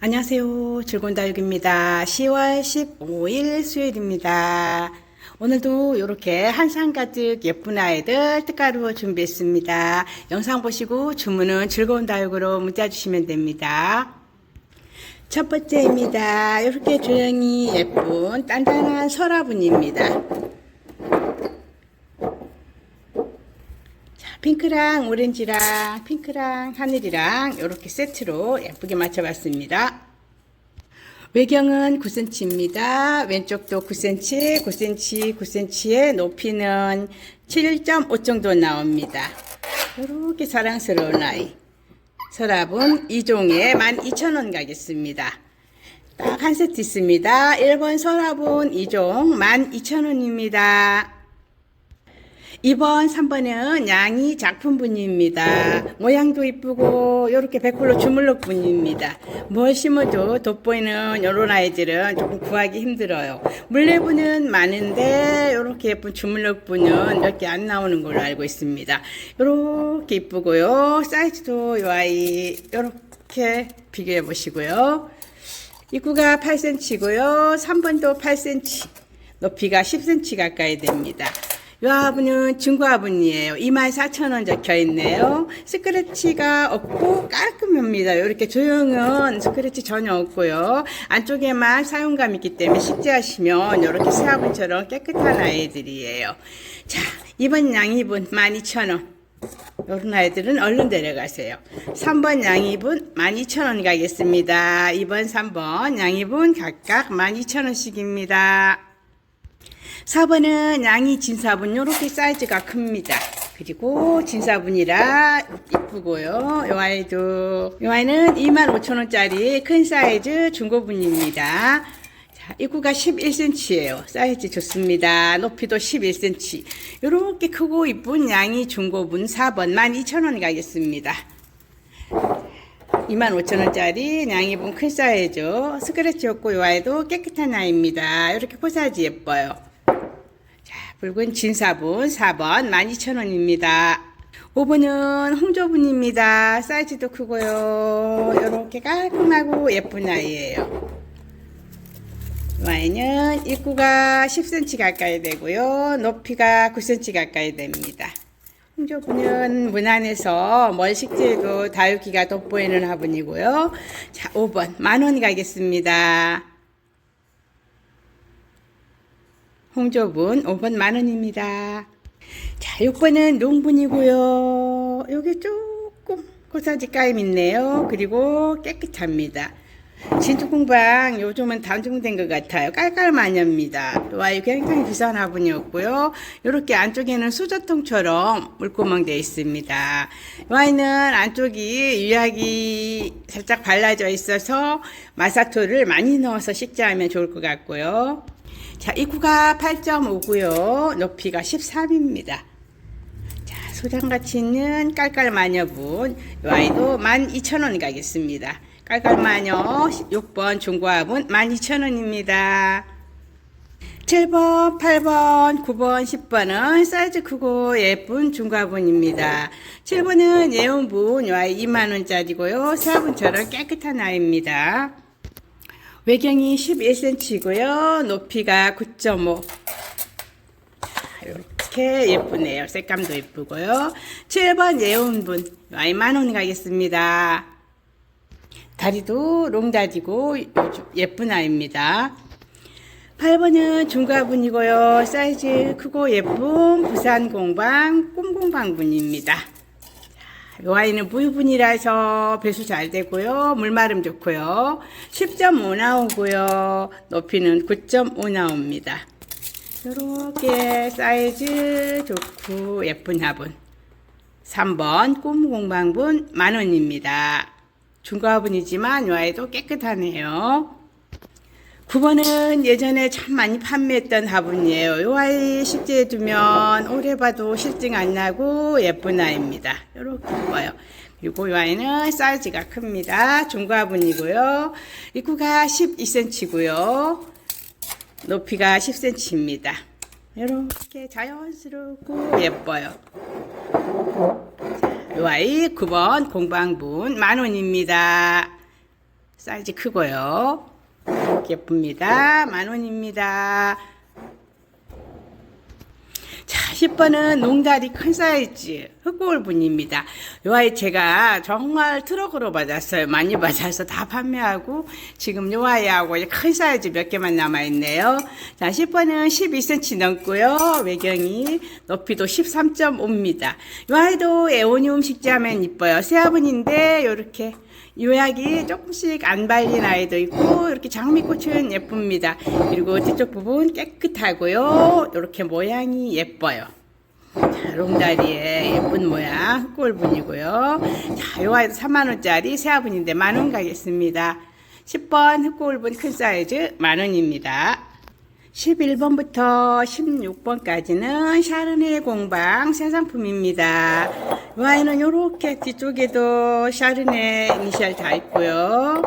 안녕하세요. 즐거운 다육입니다. 10월 15일 수요일입니다. 오늘도 이렇게 한상 가득 예쁜 아이들 뜻가루 준비했습니다. 영상 보시고 주문은 즐거운 다육으로 문자 주시면 됩니다. 첫 번째입니다. 이렇게 조형이 예쁜 단단한 서라분입니다. 핑크랑 오렌지랑 핑크랑 하늘이랑 이렇게 세트로 예쁘게 맞춰봤습니다. 외경은 9cm입니다. 왼쪽도 9cm, 9cm, 9cm의 높이는 7.5 정도 나옵니다. 이렇게 사랑스러운 아이. 서랍은 2종에 12,000원 가겠습니다. 딱 한 세트 있습니다. 1번 서랍은 2종 12,000원입니다. 2번, 3번은 양이 작품 분입니다. 모양도 이쁘고 이렇게 백골로 주물럭 분입니다. 뭘 심어도 돋보이는 이런 아이들은 조금 구하기 힘들어요. 물레분은 많은데 이렇게 예쁜 주물럭 분은 몇 개 안 나오는 걸로 알고 있습니다. 이렇게 이쁘고요. 사이즈도 이 아이 이렇게 비교해 보시고요. 입구가 8cm고요. 3번도 8cm. 높이가 10cm 가까이 됩니다. 이 화분은 중고 화분이에요. 24,000원 적혀 있네요. 스크래치가 없고 깔끔합니다. 이렇게 조형은 스크래치 전혀 없고요. 안쪽에만 사용감 있기 때문에 식재하시면 이렇게 새 화분처럼 깨끗한 아이들이에요. 자, 이번 양입은 12,000원. 이런 아이들은 얼른 데려가세요. 3번 양입은 12,000원 가겠습니다. 2번, 3번 양입은 각각 12,000원씩입니다. 4번은 양이 진사분 요렇게 사이즈가 큽니다. 그리고 진사분이라 이쁘고요. 요 아이도 요 아이는 25,000원짜리 큰 사이즈 중고분입니다. 자, 입구가 11cm예요. 사이즈 좋습니다. 높이도 11cm. 요렇게 크고 이쁜 양이 중고분 4번 12,000원 가겠습니다. 25,000원짜리 양이분 큰 사이즈 스크래치 없고 요 아이도 깨끗한 아이입니다. 이렇게 포사지 예뻐요. 자, 붉은 진사분 4번 12,000원입니다. 5번은 홍조분입니다. 사이즈도 크고요. 이렇게 깔끔하고 예쁜 아이예요. 와인은 입구가 10cm 가까이 되고요. 높이가 9cm 가까이 됩니다. 홍조분은 무난해서 멀식재도 다육이가 돋보이는 화분이고요. 자, 5번 만원 가겠습니다. 홍조분 5번 만원입니다. 자, 6번은 농분이고요. 여기 조금 고사지 까임 있네요. 그리고 깨끗합니다. 진주공방 요즘은 단종된 것 같아요. 깔깔마녀입니다. 와, 이 굉장히 비싼 화분이었고요. 이렇게 안쪽에는 수저통처럼 물구멍 되어 있습니다. 와인은 안쪽이 유약이 살짝 발라져 있어서 마사토를 많이 넣어서 식재하면 좋을 것 같고요. 자, 입구가 8.5고요. 높이가 13입니다. 자, 소장같이 있는 깔깔 마녀분. 이 아이도 12,000원 가겠습니다. 깔깔 마녀 6번 중고합은 12,000원입니다. 7번, 8번, 9번, 10번은 사이즈 크고 예쁜 중과분입니다. 7번은 예온분, 이 아이 2만원짜리고요. 4분처럼 깨끗한 아이입니다. 외경이 11cm고요. 높이가 9.5. 이렇게 예쁘네요. 색감도 예쁘고요. 7번 예온분, 만원 가겠습니다. 다리도 롱다리고 예쁜 아이입니다. 8번은 중가분이고요. 사이즈 크고 예쁜 부산 공방 꿈공방분입니다. 이 아이는 무유분이라서 배수 잘 되고요. 물마름 좋고요. 10.5 나오고요. 높이는 9.5 나옵니다. 이렇게 사이즈 좋고 예쁜 화분. 3번 꿈공방분 만원입니다. 중고화분이지만 이 아이도 깨끗하네요. 9번은 예전에 참 많이 판매했던 화분이에요. 이 아이 식재해 두면 오래 봐도 실증 안 나고 예쁜 아이입니다. 이렇게 예뻐요. 그리고 이 아이는 사이즈가 큽니다. 중고 화분이고요. 입구가 12cm고요. 높이가 10cm입니다. 이렇게 자연스럽고 예뻐요. 이 아이 9번 공방분 만원입니다. 사이즈 크고요. 예쁩니다. 만 원입니다. 자, 10번은 농다리 큰 사이즈 흑골분입니다. 요 아이 제가 정말 트럭으로 받았어요. 많이 받아서 다 판매하고 지금 요 아이하고 큰 사이즈 몇 개만 남아있네요. 자, 10번은 12cm 넘고요. 외경이 높이도 13.5입니다. 요 아이도 에오니움 식자면 이뻐요. 새화분인데 요렇게 요약이 조금씩 안 발린 아이도 있고 이렇게 장미꽃은 예쁩니다. 그리고 뒤쪽 부분 깨끗하고요. 이렇게 모양이 예뻐요. 자, 롱다리에 예쁜 모양 흑골분이고요. 자, 요 아이도 3만원짜리 새 화분인데 만원 가겠습니다. 10번 흑골분 큰 사이즈 만원입니다. 11번부터 16번까지는 샤르네 공방 새 상품입니다. 와인은 이렇게 뒤쪽에도 샤르네 이니셜 다 있고요.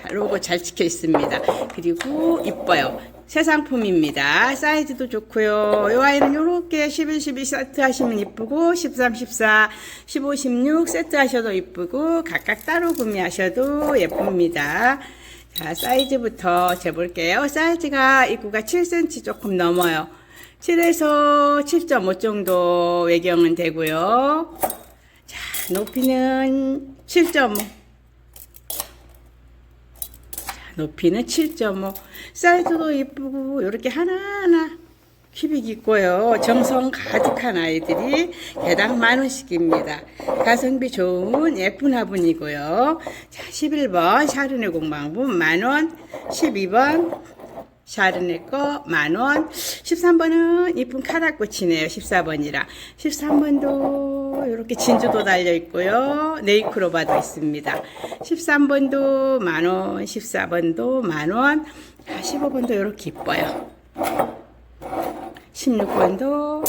자, 로고 잘 찍혀 있습니다. 그리고 이뻐요. 새 상품입니다. 사이즈도 좋고요. 이 와인은 이렇게 11, 12 세트 하시면 이쁘고 13, 14, 15, 16 세트 하셔도 이쁘고 각각 따로 구매하셔도 예쁩니다. 자, 사이즈부터 재볼게요. 사이즈가 입구가 7cm 조금 넘어요. 7에서 7.5 정도 외경은 되고요. 자, 높이는 7.5. 자, 높이는 7.5. 사이즈도 이쁘고, 이렇게 하나하나 큐빅 있고요. 정성 가득한 아이들이 개당 만 원씩입니다. 가성비 좋은 예쁜 화분이고요. 자, 11번 샤르네 공방분 만 원, 12번 샤르네 거 만 원, 13번은 이쁜 카라꽃이네요. 14번이라. 13번도 이렇게 진주도 달려 있고요. 네이크로바도 있습니다. 13번도 만 원, 14번도 만 원, 15번도 이렇게 이뻐요. 16번도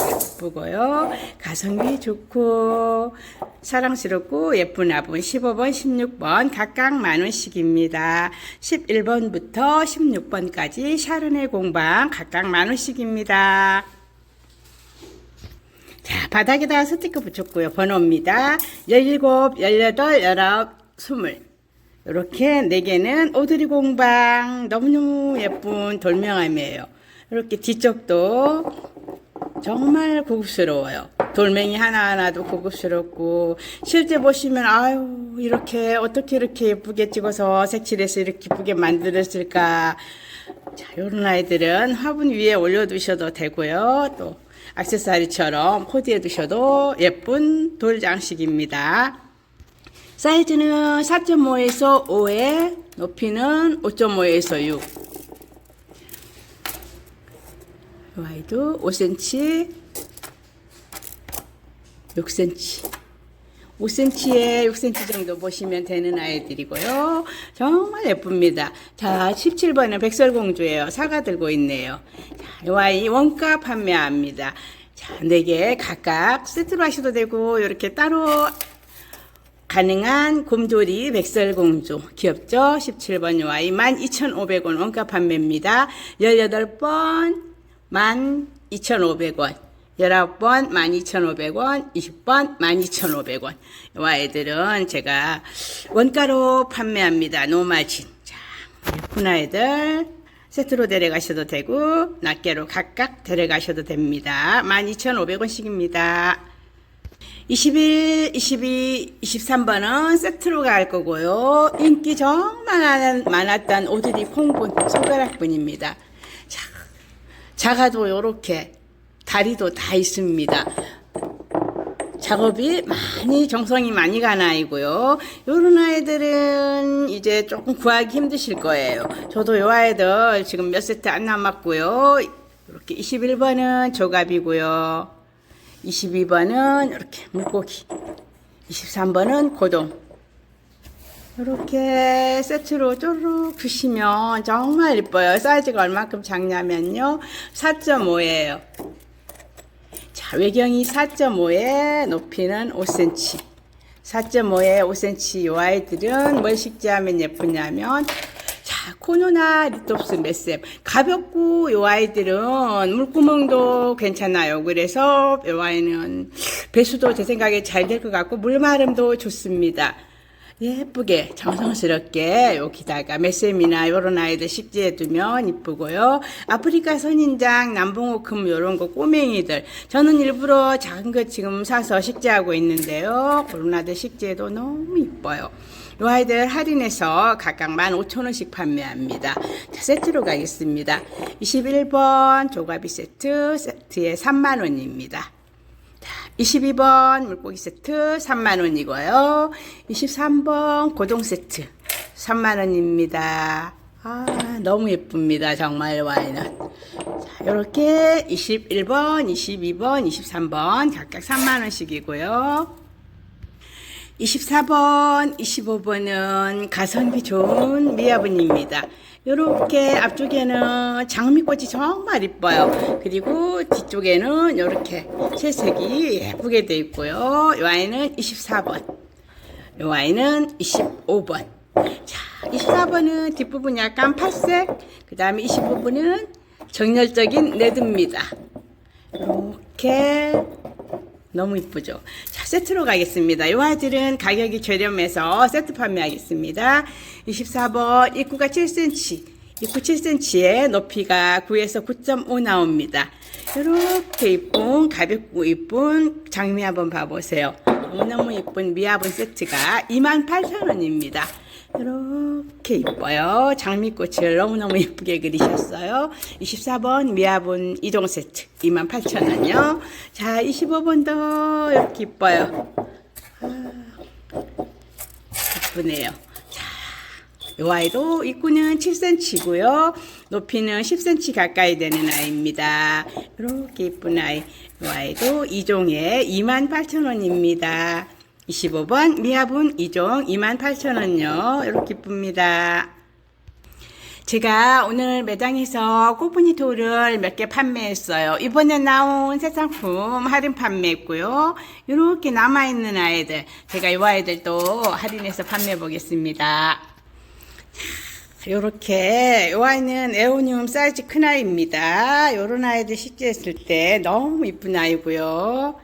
예쁘고요. 가성비 좋고 사랑스럽고 예쁜 화분 15번, 16번 각각 만원씩입니다. 11번부터 16번까지 샤르네 공방 각각 만원씩입니다. 자, 바닥에다 스티커 붙였고요. 번호입니다. 17, 18, 19, 20. 이렇게 네 개는 오드리 공방 너무너무 예쁜 돌명암이에요. 이렇게 뒤쪽도 정말 고급스러워요. 돌멩이 하나하나도 고급스럽고 실제 보시면 아유 이렇게 어떻게 이렇게 예쁘게 찍어서 색칠해서 이렇게 예쁘게 만들었을까. 자, 요런 아이들은 화분 위에 올려두셔도 되고요. 또 액세서리처럼 코디해 두셔도 예쁜 돌 장식입니다. 사이즈는 4.5에서 5에 높이는 5.5에서 6. 이 아이도 5cm, 6cm. 5cm에 6cm 정도 보시면 되는 아이들이고요. 정말 예쁩니다. 자, 17번은 백설공주예요. 사과 들고 있네요. 자, 이 아이 원가 판매합니다. 자, 4개 각각 세트로 하셔도 되고, 이렇게 따로 가능한 곰돌이 백설공주 귀엽죠? 17번 요 아이 12,500원 원가 판매입니다. 18번 12,500원 19번 12,500원 20번 12,500원 요 아이들은 제가 원가로 판매합니다. 노마진 자 예쁜 아이들 세트로 데려가셔도 되고 낱개로 각각 데려가셔도 됩니다. 12,500원씩입니다. 21, 22, 23번은 세트로 갈 거고요. 인기 정말 많았던 오드리 콩분 손가락분입니다. 자, 작아도 요렇게 다리도 다 있습니다. 작업이 많이 정성이 많이 간 아이고요. 요런 아이들은 이제 조금 구하기 힘드실 거예요. 저도 요 아이들 지금 몇 세트 안 남았고요. 이렇게 21번은 조갑이고요. 22번은 이렇게 물고기 23번은 고동 이렇게 세트로 쪼르륵 주시면 정말 이뻐요 사이즈가 얼마큼 작냐면요 4.5예요 자 외경이 4.5에 높이는 5cm 4.5에 5cm 요 아이들은 뭘 식재하면 예쁘냐면 자, 코노나 리톱스 메셈. 가볍고 요 아이들은 물구멍도 괜찮아요. 그래서 요 아이는 배수도 제 생각에 잘 될 것 같고 물마름도 좋습니다. 예쁘게 정성스럽게 여기다가 메셈이나 요런 아이들 식재해 두면 이쁘고요. 아프리카 선인장, 남봉오금 요런 거 꼬맹이들 저는 일부러 작은 거 지금 사서 식재하고 있는데요. 그런 아이들 식재도 너무 이뻐요. 요 아이들 할인해서 각각 15,000원씩 판매합니다. 자, 세트로 가겠습니다. 21번 조가비 세트, 세트에 3만원입니다. 22번 물고기 세트 3만원이고요. 23번 고동 세트 3만원입니다. 아, 너무 예쁩니다. 정말 와인은. 자, 요렇게 21번, 22번, 23번 각각 3만원씩이고요. 24번, 25번은 가성비 좋은 미아분입니다. 요렇게 앞쪽에는 장미꽃이 정말 이뻐요. 그리고 뒤쪽에는 요렇게 채색이 예쁘게 되어 있고요. 이 와인은 24번. 이 와인은 25번. 자, 24번은 뒷부분 약간 팔색, 그 다음에 25번은 정열적인 레드입니다. 이렇게 너무 이쁘죠? 자, 세트로 가겠습니다. 이 아이들은 가격이 저렴해서 세트 판매하겠습니다. 24번 입구가 7cm, 입구 7cm에 높이가 9에서 9.5 나옵니다. 이렇게 이쁜 가볍고 이쁜 장미 한번 봐보세요. 너무너무 이쁜 미화분 세트가 28,000원입니다. 이렇게 이뻐요. 장미꽃을 너무너무 예쁘게 그리셨어요. 24번 미화분 이동 세트 28,000원이요. 자, 25번도 이렇게 이뻐요. 아, 예쁘네요. 자, 이 아이도 입구는 7cm고요. 높이는 10cm 가까이 되는 아이입니다. 이렇게 이쁜 아이. 이 아이도 2종에 28,000원입니다. 25번 미화분 2종 28,000원요. 이렇게 이쁩니다. 제가 오늘 매장에서 꼬부니토를 몇 개 판매했어요. 이번에 나온 새 상품 할인 판매했고요. 이렇게 남아있는 아이들, 제가 이 아이들도 할인해서 판매해 보겠습니다. 요렇게 이 아이는 에오니움 사이즈 큰 아이입니다. 요런 아이들 식재했을 때 너무 이쁜 아이고요.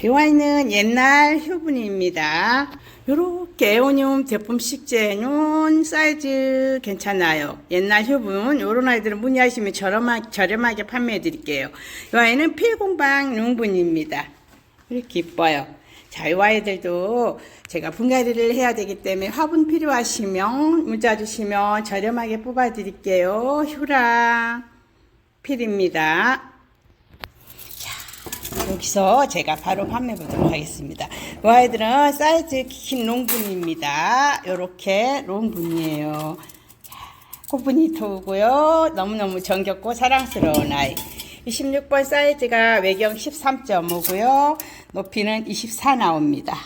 자, 이 아이는 옛날 휴분입니다. 요렇게 에오니움 제품 식재는 사이즈 괜찮아요. 옛날 휴분, 요런 아이들은 문의하시면 저렴하게, 저렴하게 판매해 드릴게요. 이 아이는 필공방 용분입니다. 이렇게 이뻐요. 자, 이 아이들도 제가 분갈이를 해야 되기 때문에 화분 필요하시면 문자 주시면 저렴하게 뽑아 드릴게요. 휴랑 필입니다. 여기서 제가 바로 판매 보도록 하겠습니다. 이 아이들은 사이즈 긴 롱분입니다. 이렇게 롱분이에요. 코분이 토고요. 너무너무 정겹고 사랑스러운 아이. 26번 사이즈가 외경 13.5고요. 높이는 24 나옵니다.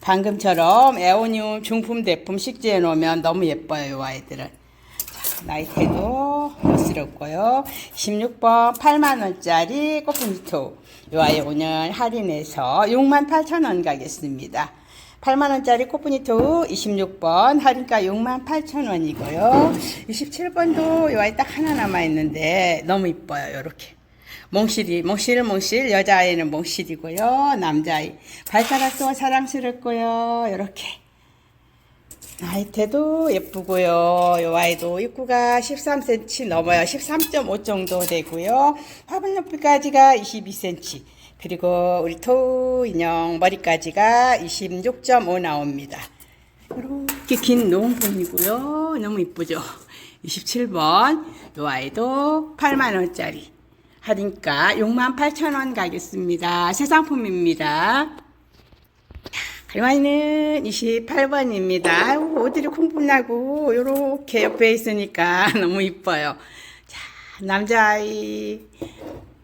방금처럼 에오니움 중품 대품 식재해 놓으면 너무 예뻐요, 이 아이들은. 나이테도 멋스럽고요. 16번 8만원짜리 꽃분토. 이 아이 오늘 할인해서 68,000원 가겠습니다. 8만원짜리 꽃분이토 26번 할인가 68,000원이고요. 27번도 이 아이 딱 하나 남아있는데 너무 이뻐요. 요렇게. 몽실이, 몽실, 몽실. 여자아이는 몽실이고요. 남자아이. 발가락 도 사랑스럽고요. 요렇게. 나이테도 예쁘고요. 이 아이도 입구가 13cm 넘어요. 13.5 정도 되고요. 화분 높이까지가 22cm. 그리고 우리 토 인형 머리까지가 26.5 나옵니다. 이렇게 긴 농분이고요. 너무 이쁘죠? 27번. 이 아이도 8만원짜리. 할인가 68,000원 가겠습니다. 새 상품입니다. 이와이는 28번입니다. 옷들이 콩분하고 요렇게 옆에 있으니까 너무 이뻐요. 자, 남자아이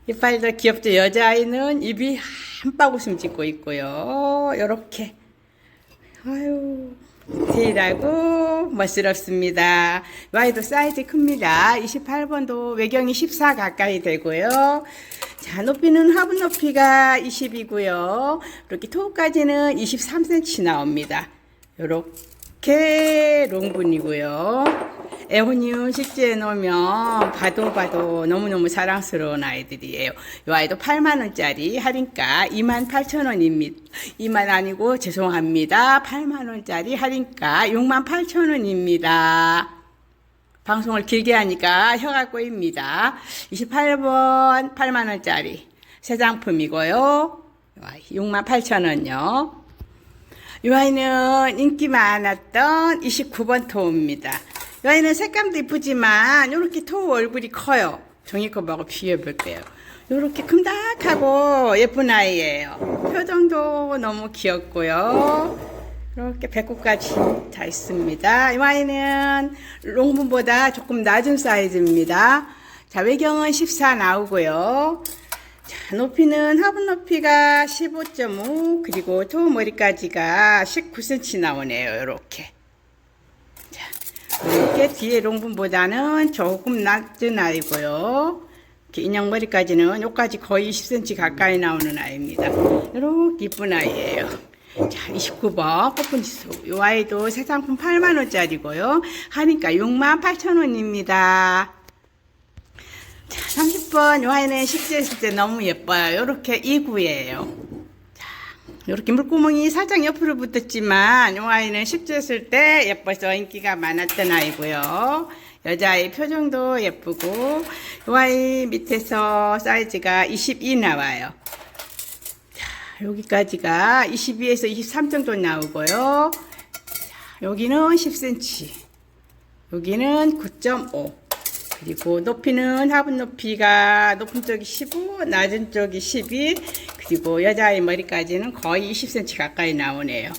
이빨도 귀엽죠. 여자아이는 입이 한 바구음 짓고 있고요. 요렇게 아유 디테일하고 멋스럽습니다. 이 아이도 사이즈 큽니다. 28번도 외경이 14 가까이 되고요. 자, 높이는 화분 높이가 20이고요. 이렇게 토까지는 23cm 나옵니다. 요렇게 롱분이고요. 에오니움 식재에 놓으면 봐도 봐도 너무너무 사랑스러운 아이들이에요. 이 아이도 8만원짜리 할인가 28,000원입니다. 2만 아니고 죄송합니다. 8만원짜리 할인가 68,000원입니다. 방송을 길게 하니까 혀가 꼬입니다. 28번 8만원짜리 새 장품이고요. 68,000원요. 이 아이는 인기 많았던 29번 토우입니다. 이 아이는 색감도 이쁘지만 이렇게 토우 얼굴이 커요. 종이컵하고 비교해볼게요. 이렇게 큼닥하고 예쁜 아이예요. 표정도 너무 귀엽고요. 이렇게 배꼽까지 다 있습니다. 이 아이는 롱분보다 조금 낮은 사이즈입니다. 자, 외경은 14 나오고요. 자, 높이는 화분 높이가 15.5 그리고 토 머리까지가 19cm 나오네요. 이렇게. 자, 이렇게 뒤에 롱분보다는 조금 낮은 아이고요. 인형 머리까지는 여기까지 거의 10cm 가까이 나오는 아이입니다. 이렇게 이쁜 아이예요. 자, 29번 꽃분 지수. 이 아이도 새 상품 8만원짜리고요. 하니까 6만 8천원입니다. 자, 30번 요 아이는 식재했을 때 너무 예뻐요. 요렇게 이구예요. 자, 요렇게 물구멍이 살짝 옆으로 붙었지만 요 아이는 식재했을 때 예뻐서 인기가 많았던 아이고요. 여자아이 표정도 예쁘고 요 아이 밑에서 사이즈가 22 나와요. 자, 여기까지가 22에서 23 정도 나오고요. 자, 여기는 10cm. 여기는 9.5. 그리고 높이는 화분 높이가 높은 쪽이 15, 낮은 쪽이 12, 그리고 여자아이 머리까지는 거의 20cm 가까이 나오네요.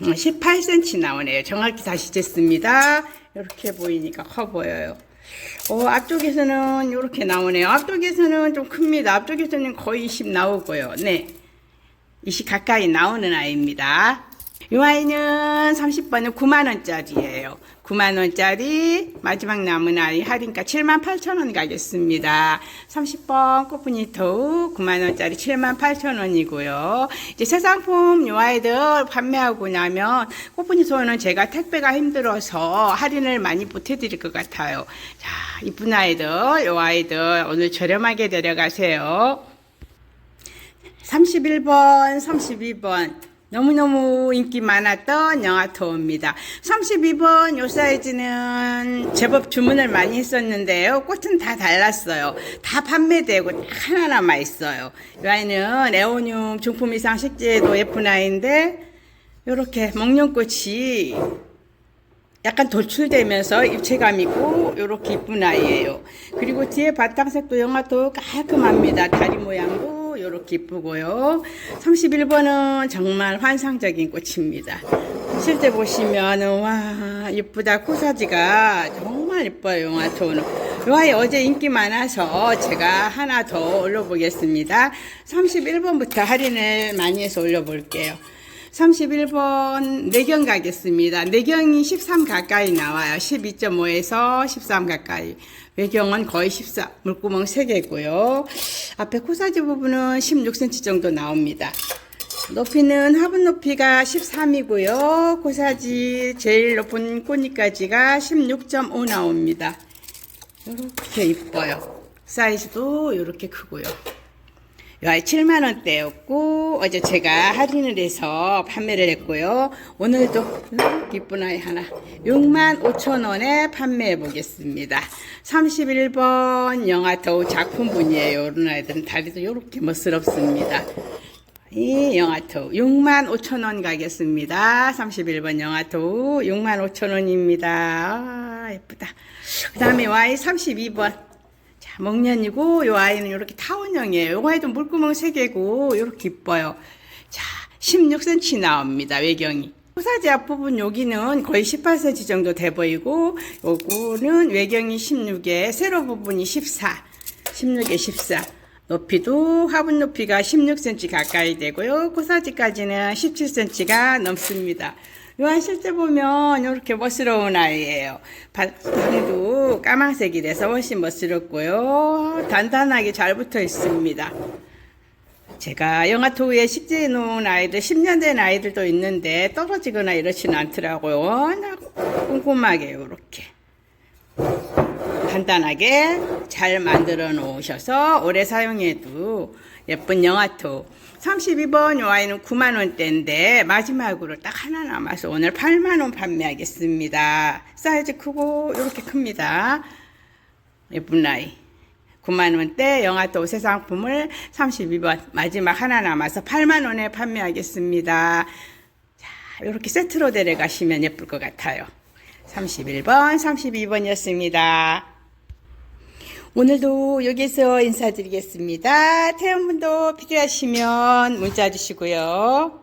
18cm 나오네요. 정확히 다시 쟀습니다. 이렇게 보이니까 커 보여요. 어, 앞쪽에서는 이렇게 나오네요. 앞쪽에서는 좀 큽니다. 앞쪽에서는 거의 20 나오고요. 네. 20 가까이 나오는 아이입니다. 이 아이는 30번은 9만원짜리예요. 9만원짜리 마지막 남은 아이 할인가 7만 8천원 가겠습니다. 30번 꽃분이 더욱 9만원짜리 7만 8천원이고요. 이제 새 상품 이 아이들 판매하고 나면 꽃분이 소는 제가 택배가 힘들어서 할인을 많이 보태드릴 것 같아요. 자, 이쁜 아이들, 이 아이들 오늘 저렴하게 데려가세요. 31번, 32번. 너무너무 인기 많았던 영화토입니다. 32번 요 사이즈는 제법 주문을 많이 했었는데요. 꽃은 다 달랐어요. 다 판매되고 딱 하나 남아 있어요. 이 아이는 에오늄 중품 이상 식재도 예쁜 아이인데 요렇게 목련꽃이 약간 돌출되면서 입체감 있고 이렇게 이쁜 아이예요. 그리고 뒤에 바탕색도 영화도 깔끔합니다. 다리 모양도 이렇게 이쁘고요. 31번은 정말 환상적인 꽃입니다. 실제 보시면은 와 이쁘다 코사지가 정말 이뻐요 영화토는. 이 아이 어제 인기 많아서 제가 하나 더 올려보겠습니다. 31번부터 할인을 많이 해서 올려볼게요. 31번 내경 가겠습니다. 내경이 13 가까이 나와요. 12.5에서 13 가까이. 외경은 거의 14, 물구멍 3개고요. 앞에 코사지 부분은 16cm 정도 나옵니다. 높이는 화분 높이가 13이고요. 코사지 제일 높은 꼬니까지가 16.5 나옵니다. 이렇게 이뻐요. 사이즈도 이렇게 크고요. 이 아이 7만원대였고, 어제 제가 할인을 해서 판매를 했고요. 오늘도 이쁜 아이 하나 6만 5천원에 판매해 보겠습니다. 31번 영화토 작품분이에요. 이런 아이들은 다리도 이렇게 멋스럽습니다. 이 영화토 6만 5천원 가겠습니다. 31번 영화토 6만 5천원입니다. 아, 예쁘다. 그 다음에 Y 32번. 자, 목련이고, 요 아이는 이렇게 타원형이에요. 요 아이도 물구멍 3개고, 이렇게 이뻐요. 자, 16cm 나옵니다, 외경이. 호사지 앞부분 여기는 거의 18cm 정도 돼 보이고, 요거는 외경이 16에, 세로 부분이 14. 16에 14. 높이도 화분 높이가 16cm 가까이 되고요. 코사지까지는 17cm가 넘습니다. 요한 실제 보면 이렇게 멋스러운 아이예요. 바늘도 까만색이 돼서 훨씬 멋스럽고요. 단단하게 잘 붙어 있습니다. 제가 영화토우에 식재해 놓은 아이들 10년 된 아이들도 있는데 떨어지거나 이렇지는 않더라고요. 워낙 꼼꼼하게 이렇게 간단하게 잘 만들어 놓으셔서 오래 사용해도 예쁜 영화토 32번 요 아이는 9만원대인데 마지막으로 딱 하나 남아서 오늘 8만원 판매하겠습니다. 사이즈 크고 이렇게 큽니다. 예쁜 아이 9만원대 영화토 새 상품을 32번 마지막 하나 남아서 8만원에 판매하겠습니다. 자, 이렇게 세트로 데려가시면 예쁠 것 같아요. 31번, 32번이었습니다. 오늘도 여기서 인사드리겠습니다. 태연분도 필요하시면 문자 주시고요.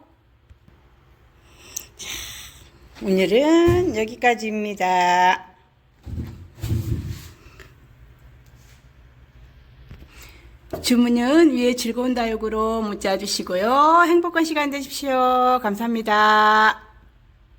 자, 오늘은 여기까지입니다. 주문은 위에 즐거운 다육으로 문자 주시고요. 행복한 시간 되십시오. 감사합니다.